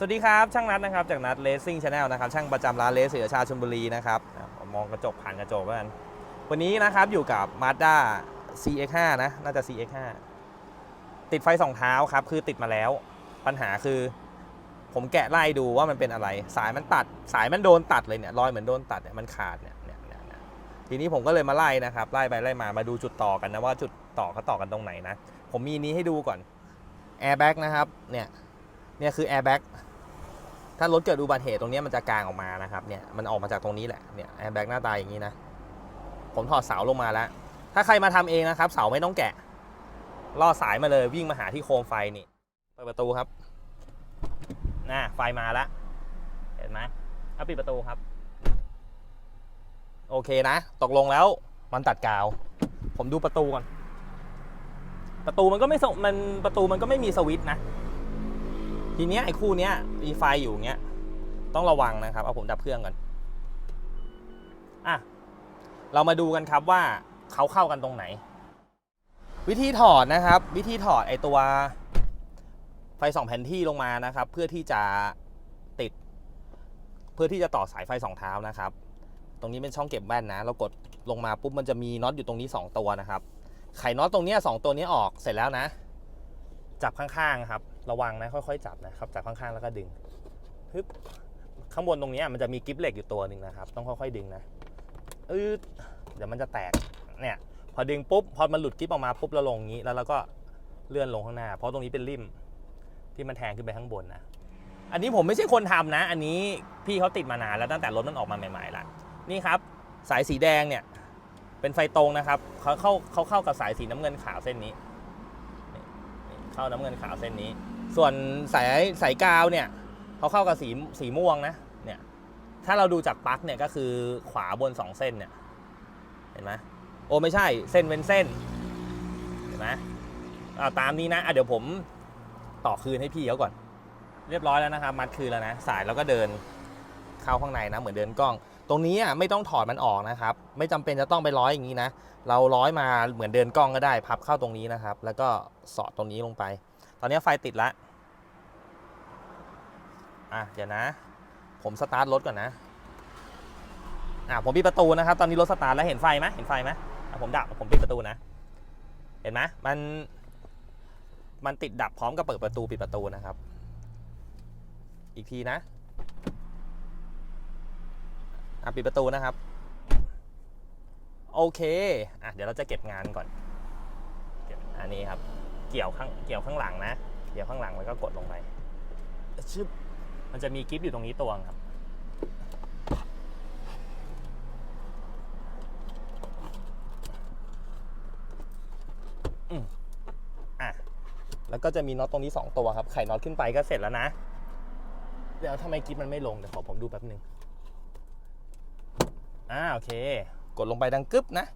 สวัสดีครับ ช่างนัดนะครับจากนัดเลสซิ่งชาแนลนะครับช่างประจำร้านเลสเสือชาชลบุรีนะครับมองกระจกผ่านกระจกแล้วกันวันนี้นะครับอยู่กับ Mazda CX5 นะน่าจะ CX5 ติดไฟสองเท้าครับคือติดมาแล้ว ปัญหาคือ ผมแกะไล่ดูว่ามันเป็นอะไร สายมันตัด สายมันโดนตัดเลยเนี่ยรอยเหมือนโดนตัดเนี่ยมันขาดเนี่ยเนี่ยทีนี้ผมก็เลยมาไล่นะครับไล่ไปไล่มามาดูจุดต่อกันนะว่าจุดต่อเขาต่อกันตรงไหนนะผมมีนี้ให้ดูก่อน airbag นะครับเนี่ยเนี่ยคือ airbag ถ้ารถเกิดอุบัติเหตุตรงนี้มันจะกางออกมานะครับเนี่ยมันออกมาจากตรงนี้แหละเนี่ย airbag หน้าตาอย่างนี้นะผมถอดเสาลงมาแล้ว ถ้าใครมาทำเองนะครับเสาไม่ต้องแกะล่อสายมาเลยวิ่งมาหาที่โคมไฟนี่เปิดประตูครับน่ะไฟมาแล้วเห็นไหมเอาปิดประตูครับ โอเคนะ ตกลงแล้วมันตัดกาว ผมดูประตูก่อน ประตูมันก็ไม่ส่งมันประตูมันก็ไม่มีสวิตช์นะ ทีเนี้ยไอ้คู่เนี้ยมีไฟอยู่เงี้ย ต้องระวังนะครับ เอาผมดับเครื่องก่อน อะ เรามาดูกันครับว่าเขาเข้ากันตรงไหน วิธีถอดนะครับ วิธีถอดไอตัวไฟสองแผ่นที่ลงมานะครับ เพื่อที่จะติด เพื่อที่จะต่อสายไฟสองเท้านะครับ ตรงนี้เป็นช่องเก็บแว่นนะ เรากดลงมาปุ๊บมันจะมีน็อตอยู่ตรงนี้ 2 ตัวนะครับ ไขน็อตตรงเนี้ยสองตัวนี้ออกเสร็จแล้วนะ จับข้างๆครับ ระวังนะค่อยๆจับนะครับจับข้างๆแล้วก็ดึงฮึบข้างบนตรงนี้มันจะมีกิฟเหล็กอยู่ตัวหนึ่งนะครับ ต้องค่อยๆดึงนะอืดเดี๋ยวมันจะแตกเนี่ยพอดึงปุ๊บพอมันหลุดกิฟออกมาปุ๊บเราลงอย่างนี้แล้วเราก็เลื่อนลงข้างหน้า เพราะตรงนี้เป็นริมที่มันแทงขึ้นไปข้างบนนะอันนี้ผมไม่ใช่คนทำนะ อันนี้พี่เขาติดมานานแล้วตั้งแต่รถมันออกมาใหม่ๆละนี่ครับ สายสีแดงเนี่ย เป็นไฟตรงนะครับเขาเข้าเขาเข้ากับสายสีน้ำเงินขาวเส้นนี้เข้าน้ำเงินขาวเส้นนี้ ส่วนสายสายกาวเนี่ยเขาเข้ากับสีสีม่วงนะเนี่ยถ้าเราดูจากปลั๊กเนี่ยก็คือขวาบนสองเส้นเนี่ยเห็นไหมโอ้ไม่ใช่เส้นเว้นเส้นเห็นไหมอ่าตามนี้นะอะเดี๋ยวผมต่อคืนให้พี่เขาก่อน เรียบร้อยแล้วนะครับ มัดคืนแล้วนะ สายแล้วก็เดินเข้าข้างในนะเหมือนเดินกล้อง ตรงนี้อะไม่ต้องถอดมันออกนะครับ ไม่จำเป็นจะต้องไปร้อยอย่างนี้นะ เราร้อยมาเหมือนเดินกล้องก็ได้ พับเข้าตรงนี้นะครับ แล้วก็สอดตรงนี้ลงไป ตอนนี้ไฟติดแล้วอะเดี๋ยวนะ ผมสตาร์ทรถก่อนนะอะผมปิดประตูนะครับ ตอนนี้รถสตาร์ทแล้วเห็นไฟไหมเห็นไฟไหมอะผมดับผมปิดประตูนะ เห็นไหมมัน มันติดดับพร้อมกับเปิดประตูปิดประตูนะครับ อีกทีนะอะปิดประตูนะครับ โอเคอะเดี๋ยวเราจะเก็บงานก่อน เก็บอันนี้ครับ เกี่ยวข้างเกี่ยวข้างหลังนะ เกี่ยวข้างหลังแล้วก็กดลงไปชึบมันจะมีกิฟต์อยู่ตรงนี้ตัวครับ อืมอะ แล้วก็จะมีน็อตตรงนี้ 2 ตัวครับ ไขน็อตขึ้นไปก็เสร็จแล้วนะ เดี๋ยวทำไมกิฟต์มันไม่ลง เดี๋ยวขอผมดูแป๊บนึงอ่าโอเค กดลงไปดังกึ๊บนะ